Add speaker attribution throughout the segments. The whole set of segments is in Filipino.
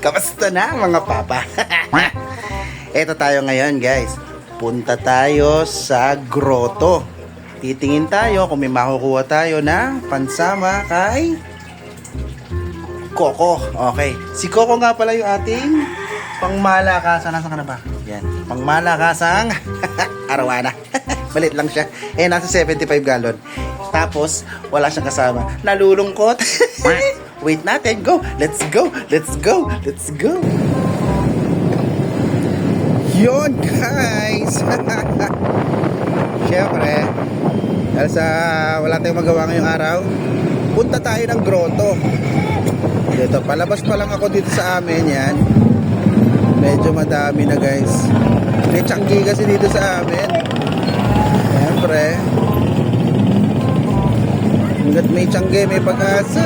Speaker 1: Kamusta na mga papa? Eto tayo ngayon guys. Punta tayo sa grotto. Titingin tayo kung may makukuha tayo na pansama kay Coco. Okay. Si Coco nga pala yung ating pangmalakasan. Nasaan ka na ba? Yan. Pangmalakasang arawana. Malit lang siya. Eh, nasa 75 gallon. Tapos, wala siyang kasama. Nalulungkot. Wait natin. Go. Let's go. Let's go. Let's go. Yon guys. Siyempre, dahil sa wala tayong magawa ngayong araw, punta tayo ng grotto. Dito, palabas pa lang ako dito sa amin yan. Medyo madami na guys. May tiyanggi kasi dito sa amin. Siyempre. Hanggat may tiyanggi, may pag-asa.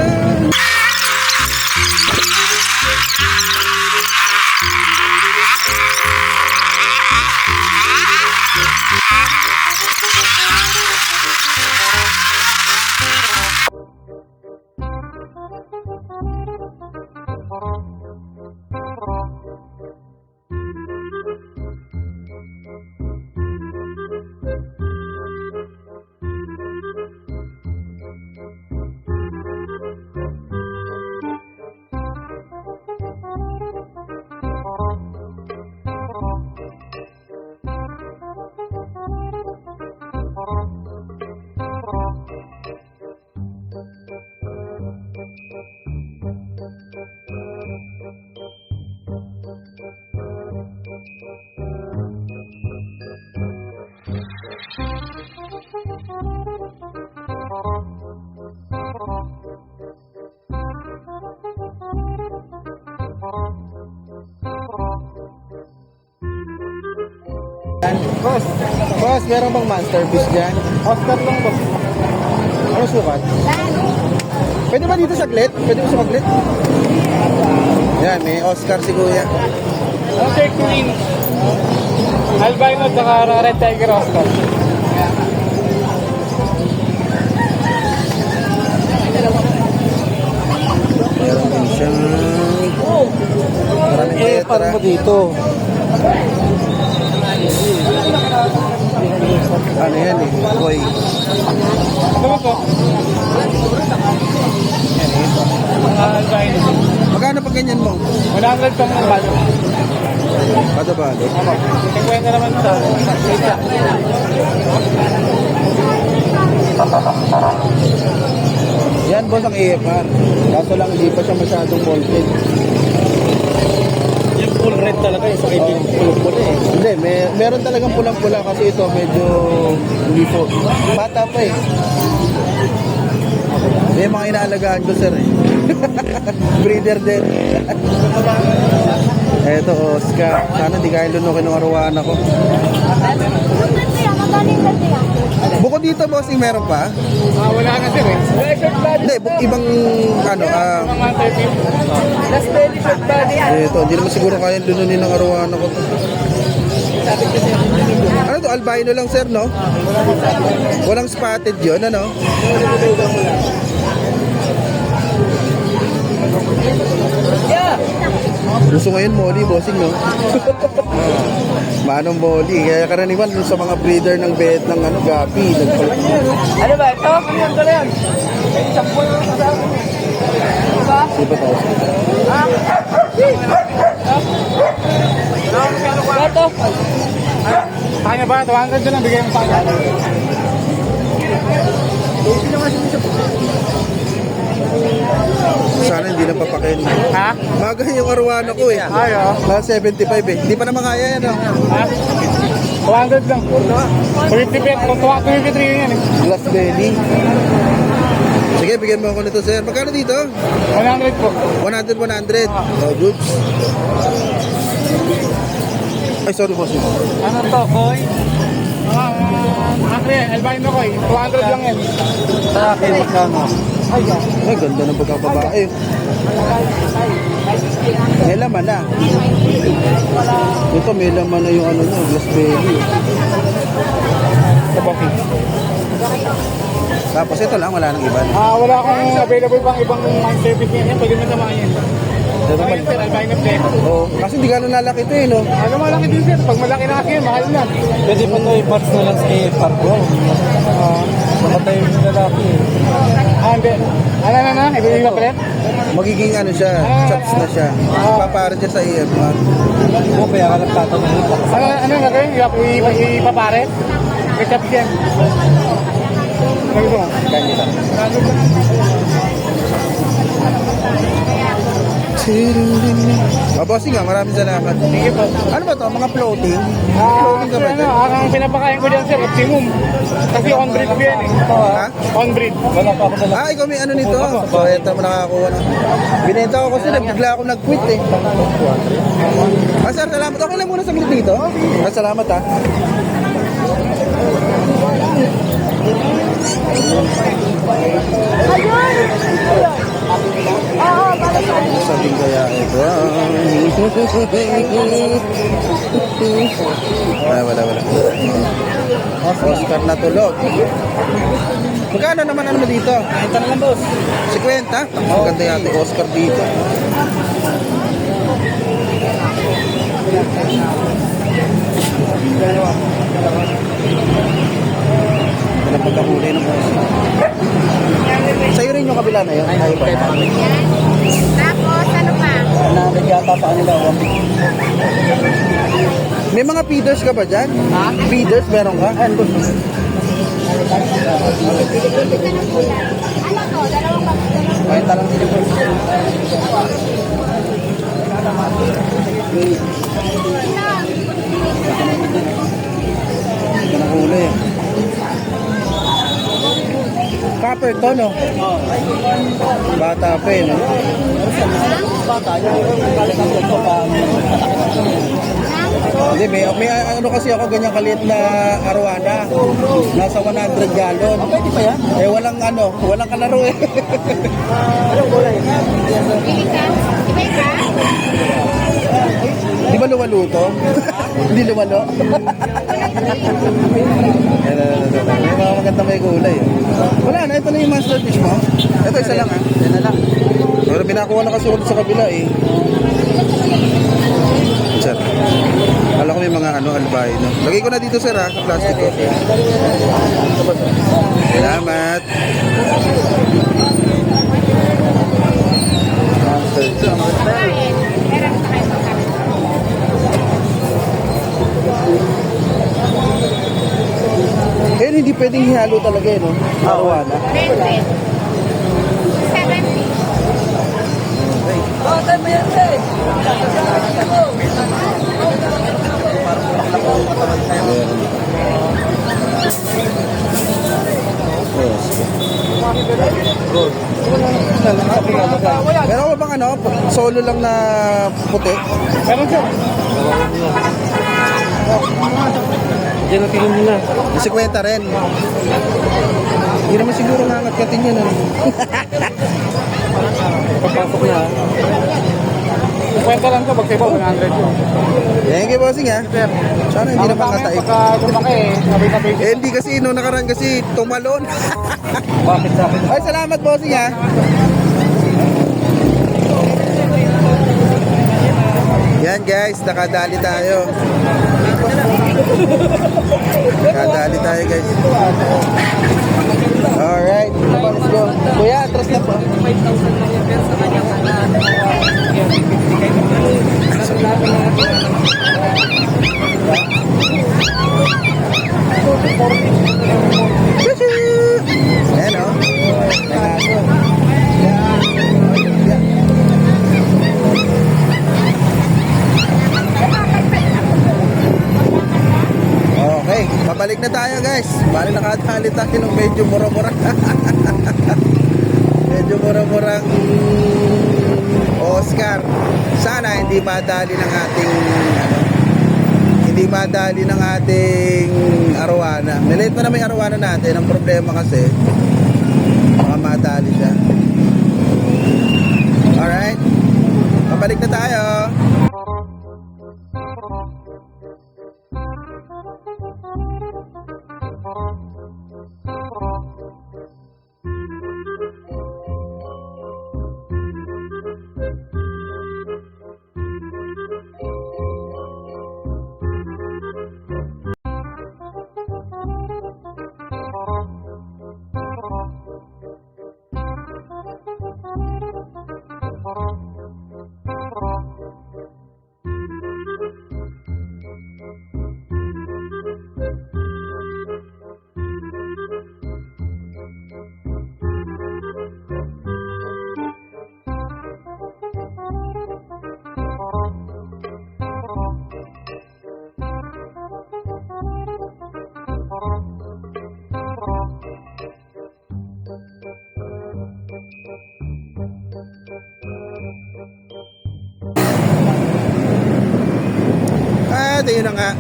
Speaker 1: Boss, boss, meron bang masterpiece dyan? Oscar lang, boss. Ano sukat? Pwede ba dito saglit? Pwede mo saglit? Yan, may Oscar si Kuya.
Speaker 2: Okay, Queen. Albino at Red Tiger Oscar.
Speaker 1: Meron din siyang... Maraming
Speaker 2: Eh,
Speaker 1: letra.
Speaker 2: paano mo dito?
Speaker 1: Ano yan eh? Boy.
Speaker 2: Mo po. Mga albino.
Speaker 1: Magkano pag ganyan mo?
Speaker 2: 100 pang ang balo.
Speaker 1: Kada balo?
Speaker 2: Ano? 50 naman sa isa.
Speaker 1: Yan boss ang AFR. Kaso lang hindi pa siya masyadong voltage.
Speaker 2: Full red talaga yung sa kaibigan. Pulong-pula eh.
Speaker 1: Hindi, may, meron talagang pulang-pula kasi ito medyo po. Bata pa eh. May mga inaalagaan ko sir eh. Breeder din. Eto Oscar. Sana di kaya lunukin ng arawana ko. Bukod dito bossing meron pa?
Speaker 2: Ah, wala na sir eh. Body.
Speaker 1: Hindi, bu- ibang ano ah
Speaker 2: Mga 30. Last belly short body.
Speaker 1: ito, hindi naman siguro kaya lununin ng arawana ko. Ano to, albino lang sir, no? Walang spotted yun, ano? Gusto ngayon Molly, bossing, no? Manong Molly. Kaya karaniwan dun sa mga breeder ng bet ng ano, gapi. Nagpalit
Speaker 2: Ano ba? Ito? Ano yan? Ano yan? Sampo yung kasama. Diba?
Speaker 1: Diba to?
Speaker 2: Ito? Kanya ba? 200 na lang. Bigay mo sa akin.
Speaker 1: Sana hindi na papakin.
Speaker 2: Ha?
Speaker 1: Maga yung arawana ko eh.
Speaker 2: Ayo.
Speaker 1: Nasa 75 eh. Hindi pa naman kaya yan, no?
Speaker 2: Ha? 200 lang. 250 pet. Kung 253 yun yan eh.
Speaker 1: Glass belly. Sige, bigyan mo ako nito, sir. Magkano dito?
Speaker 2: 100 po.
Speaker 1: 100, 100. Oh, goods. Ay, sorry, boss.
Speaker 2: Ano to, Koy? Akre, albino Koy. 200 lang yan.
Speaker 1: Sa akin, magkano? Ay, ay, ganda ng pagkababae. May laman na. Ito, may laman na yung ano nyo, glass.
Speaker 2: Ito, Boki.
Speaker 1: Tapos ito lang, wala nang iba.
Speaker 2: Ah, wala akong available pang ibang mind service ngayon. Pwede mo naman yan. Pero yun, sir, albino black.
Speaker 1: Oo, kasi hindi gano'n lalaki ito eh, no?
Speaker 2: Ano malaki din, sir? Pag malaki na kasi, mahal na.
Speaker 3: Pwede pa ito i-parts na lang kay Pargo.
Speaker 2: Ah,
Speaker 3: Makatay yung lalaki.
Speaker 2: ah, hindi. Ano na na? Ibigay ka palit?
Speaker 1: Magiging ano siya, chops na siya. Papara siya sa EMR.
Speaker 3: Mo, kaya ka nagtatanong.
Speaker 2: Ano, ano na kayo? Ipap- ipap- Ipaparet? Ketchup yan. Ano gusto mo?
Speaker 1: Oh, bossing nga, maraming salamat.
Speaker 2: Sige po.
Speaker 1: Ano ba to? Mga floating?
Speaker 2: Ah,
Speaker 1: floating ka ba
Speaker 2: ano,
Speaker 1: dyan?
Speaker 2: ang pinapakain ko dyan, sir, optimum. Kasi on-breed ko yan eh.
Speaker 1: Ha?
Speaker 2: On-breed.
Speaker 3: Wala pa ako dala.
Speaker 1: Ah, ikaw may ano nito? So, eto mo nakakuha na. Binenta ko kasi bigla ako nag-quit eh. Ah, sir, salamat. Okay lang muna sa minute dito. Ah, salamat ah. Sabing kaya ito. wala, wala, wala. Oscar na tulog. Magkano naman ano dito?
Speaker 3: Ito na lang, boss.
Speaker 1: 50? Maganda yata Oscar dito. Wala pagkahuli ng boss. Sa'yo rin yung kabila na yun? Ayaw ba?
Speaker 4: Tapos, ano pa?
Speaker 3: Nabig yata sa kanila. oh.
Speaker 1: May mga feeders ka ba dyan? Ha? Feeders meron ka? Ano?
Speaker 4: Ano to? Dalawang bag.
Speaker 3: Kahit talang sila, boss.
Speaker 1: Ito na huli. Copper to, no? Bata pa eh, no?
Speaker 3: Bata, yung pa.
Speaker 1: Hindi, may, may ano kasi ako ganyan kaliit na arwana. Nasa 100 gallon.
Speaker 3: Pwede pa yan?
Speaker 1: Eh, walang ano, walang kalaro eh.
Speaker 3: Anong kulay?
Speaker 4: Bili ka? Ibay ka?
Speaker 1: Di ba luwalo to? Hindi luwalo? Ayan, ayan, ayan, ayan. May mga maganda may kulay. eh. Wala na, ito na yung master dish mo. Ito, isa lang ah.
Speaker 3: Yan na lang.
Speaker 1: Pero binakuha na kasi ulit sa kabila eh. Sir. Kala ko may mga ano, albino. Lagay ko na dito sir ha, sa plastic ko. Salamat. Master.
Speaker 4: Meron sa kayo pagkain.
Speaker 1: Eh, hindi pwedeng hihalo talaga eh, no? Arwana.
Speaker 4: 20. 70.
Speaker 1: Meron ka bang ano, solo lang na puti?
Speaker 2: Meron, sir.
Speaker 3: Diyan na tingin na.
Speaker 1: Yung 50 rin. Hindi naman siguro nangat-katin yun. Ano?
Speaker 3: Papasok na. ah.
Speaker 2: Kwenta lang to, pag sa'yo 100 yun.
Speaker 1: Thank you, bossing ha. Sana hindi naman
Speaker 2: Ang
Speaker 1: kataik.
Speaker 2: Pagka lumaki sabi na
Speaker 1: Eh, hindi kasi, nung nakaraan kasi tumalon.
Speaker 3: Bakit sa akin?
Speaker 1: Ay, salamat, bossing ha. Yan guys, nakadali tayo. Nakadali tayo guys. Alright, let's go. Kuya, atras na po. Ayan na tayo guys. Bali nakatali tayo ng medyo mura-mura. medyo mura-murang Oscar. Sana hindi madali ng ating ano, hindi madali ng ating arwana. Nilate na naman yung arwana natin. Ang problema kasi, baka madali siya. Alright? Pabalik na tayo. Na nga.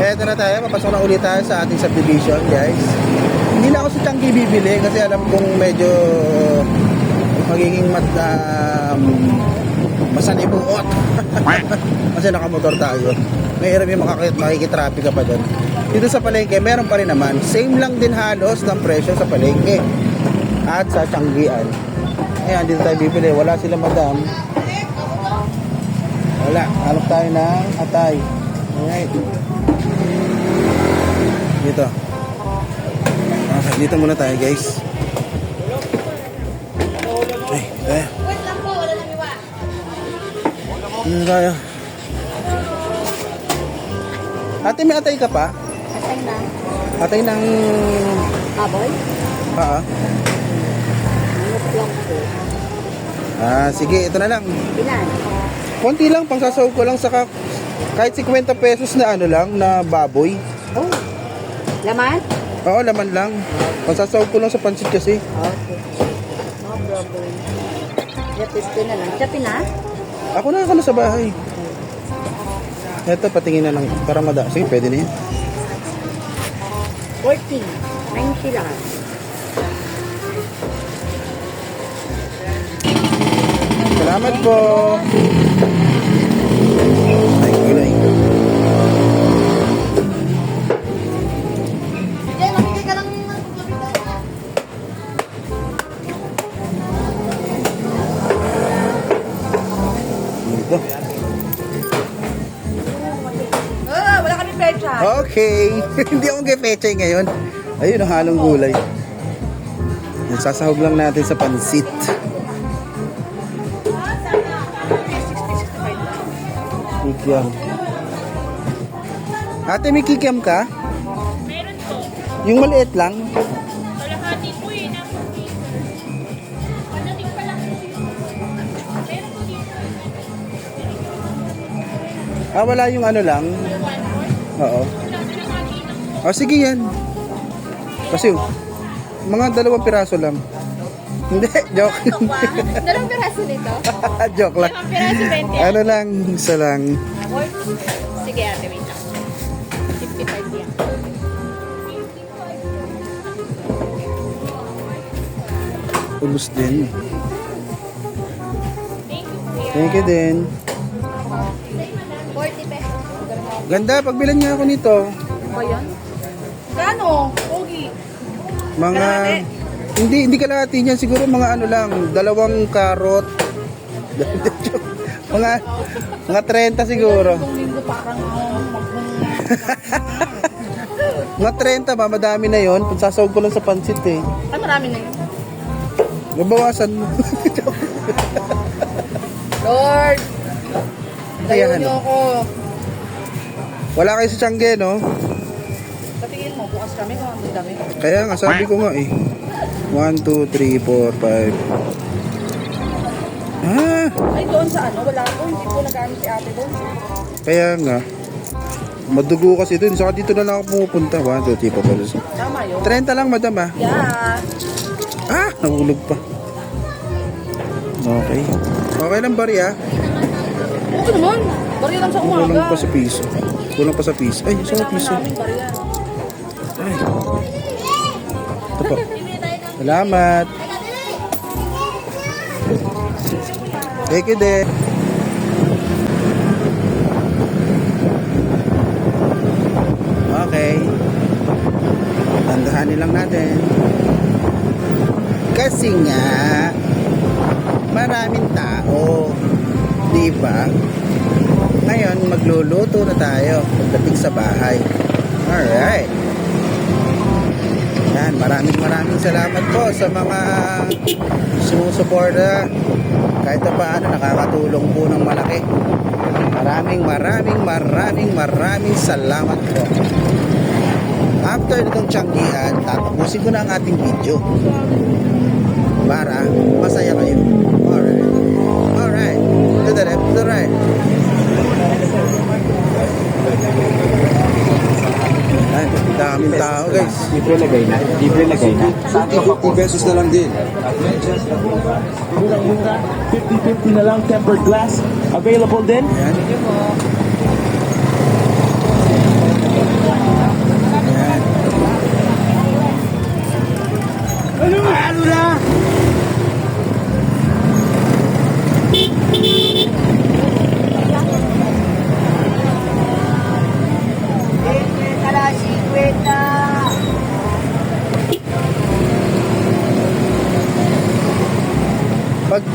Speaker 1: Eto na tayo, papasok na ulit tayo sa ating subdivision, guys. Hindi na ako sa Changi bibili kasi alam kong medyo magiging mat, um, masanibuot. kasi nakamotor tayo. May hirap yung makakit, makikitraffic ka pa doon. Dito sa palengke, meron pa rin naman. Same lang din halos ng presyo sa palengke. At sa Changian. Ayan, dito tayo bibili. Wala sila madam. Wala. Hanap tayo ng atay. Alright. Dito. Okay, dito muna tayo guys. Ay, tayo. Ano tayo? Ate, may atay ka pa?
Speaker 4: Asay na.
Speaker 1: Atay ng...
Speaker 4: Aboy?
Speaker 1: Ah,
Speaker 4: po.
Speaker 1: ah, sige, ito na lang.
Speaker 4: Ilan?
Speaker 1: Konti lang, pang sasawag ko lang saka kahit 50 pesos na ano lang, na baboy.
Speaker 4: Oh. Laman?
Speaker 1: Oo, laman lang. Pasasawag ko lang sa pansit kasi.
Speaker 4: Okay. No problem. Yapis ko na lang. Chapi na?
Speaker 1: Ako na ako na sa bahay. Eto, patingin na lang. Para mada. Sige, pwede na yan.
Speaker 4: 40. 90 lang.
Speaker 1: Salamat po. Dito.
Speaker 4: Ah, wala kami pecha.
Speaker 1: Okay. Hindi ako gepechay ngayon. Ayun, ang halong gulay. Yan, sasahog lang natin sa pansit. Kikiam. Ate, may kikiam ka?
Speaker 5: Meron po.
Speaker 1: Yung maliit lang? Ah, wala yung ano lang? Oo. Ah, sige yan. Kasi, mga dalawang piraso lang. Hindi, joke.
Speaker 4: Dalawang piraso nito.
Speaker 1: joke lang.
Speaker 5: Ang piraso 20.
Speaker 1: Ano lang, isa lang.
Speaker 5: Sige ate, wait lang. 55 yan.
Speaker 1: Ubus din.
Speaker 5: Thank you.
Speaker 1: Thank you din. Ganda, pagbilan niya ako nito.
Speaker 4: Ba yan? Gano? Pogi.
Speaker 1: Mga... Hindi, hindi kalahati niyan. Siguro mga ano lang, dalawang karot. mga mga 30 siguro.
Speaker 4: parang
Speaker 1: Mga 30 ba, madami na yon. Sasawag ko lang sa pansit eh.
Speaker 4: Ay, marami na yun.
Speaker 1: Mabawasan mo.
Speaker 4: Lord!
Speaker 1: Kaya
Speaker 4: Layo
Speaker 1: ano?
Speaker 4: niyo ako.
Speaker 1: Wala kayo sa Tiangge, no?
Speaker 4: Patingin mo, bukas kami kung ang dami.
Speaker 1: Kaya nga, sabi ko nga eh. 1, 2, 3, 4, 5. Ah,
Speaker 4: Ay, doon sa ano, wala ko. Hindi ko nagamit si ate doon.
Speaker 1: kaya nga. Madugo kasi dun. Saka dito na lang ako pumupunta. 1, 2, 3, 4, 5.
Speaker 4: Tama yun.
Speaker 1: 30 lang, madam ah.
Speaker 4: Yeah.
Speaker 1: Ah, nahulog pa. Okay. Okay lang bari ah.
Speaker 4: Oo naman. Bari lang sa umaga.
Speaker 1: Kulang pa sa piso. Kulang pa sa piso. Ay, sa piso. Ay. Ito po. Salamat. Thank you din. Okay. Tandahanin lang natin. Kasi nga, maraming tao. Di ba? Ngayon, magluluto na tayo pagdating sa bahay. Alright. Yan, maraming maraming salamat po sa mga sumusuporta. Kahit na paano, nakakatulong po ng malaki. Maraming maraming maraming maraming salamat po. After nitong tiyanggihan, tatapusin ko na ang ating video. Para masaya kayo. Alright. Alright. To the left, to the right. daming tao guys.
Speaker 3: Libre lagay na. Libre lagay na.
Speaker 6: 50 pesos na lang din.
Speaker 3: Murang-mura. 50-50 na lang. Tempered glass. Available din.
Speaker 1: Ayan. Ayan. Ano na?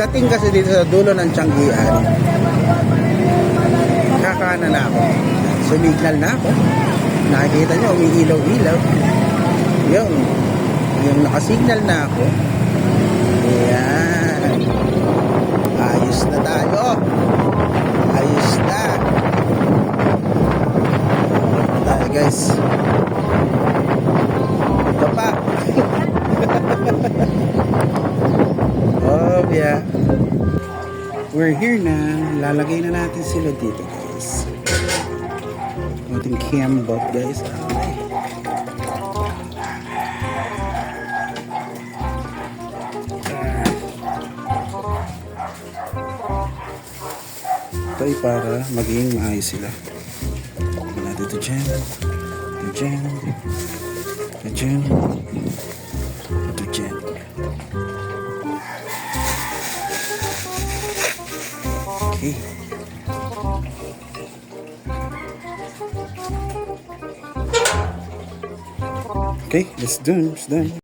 Speaker 1: Pagdating kasi dito sa dulo ng Tianggian, kakana na ako. Sumignal na ako. Nakikita nyo, umiilaw-ilaw. Yung, yung nakasignal na ako. Ayan. Ayos na tayo. Ayos na. Tayo guys. Ito pa. oh, yeah. We're here na. Lalagay na natin sila dito guys. Ating cam bot guys. Ito ay para maging maayos sila. Lagyan natin ito dyan. Dyan. Ito dyan. Okay, it's done. It's done.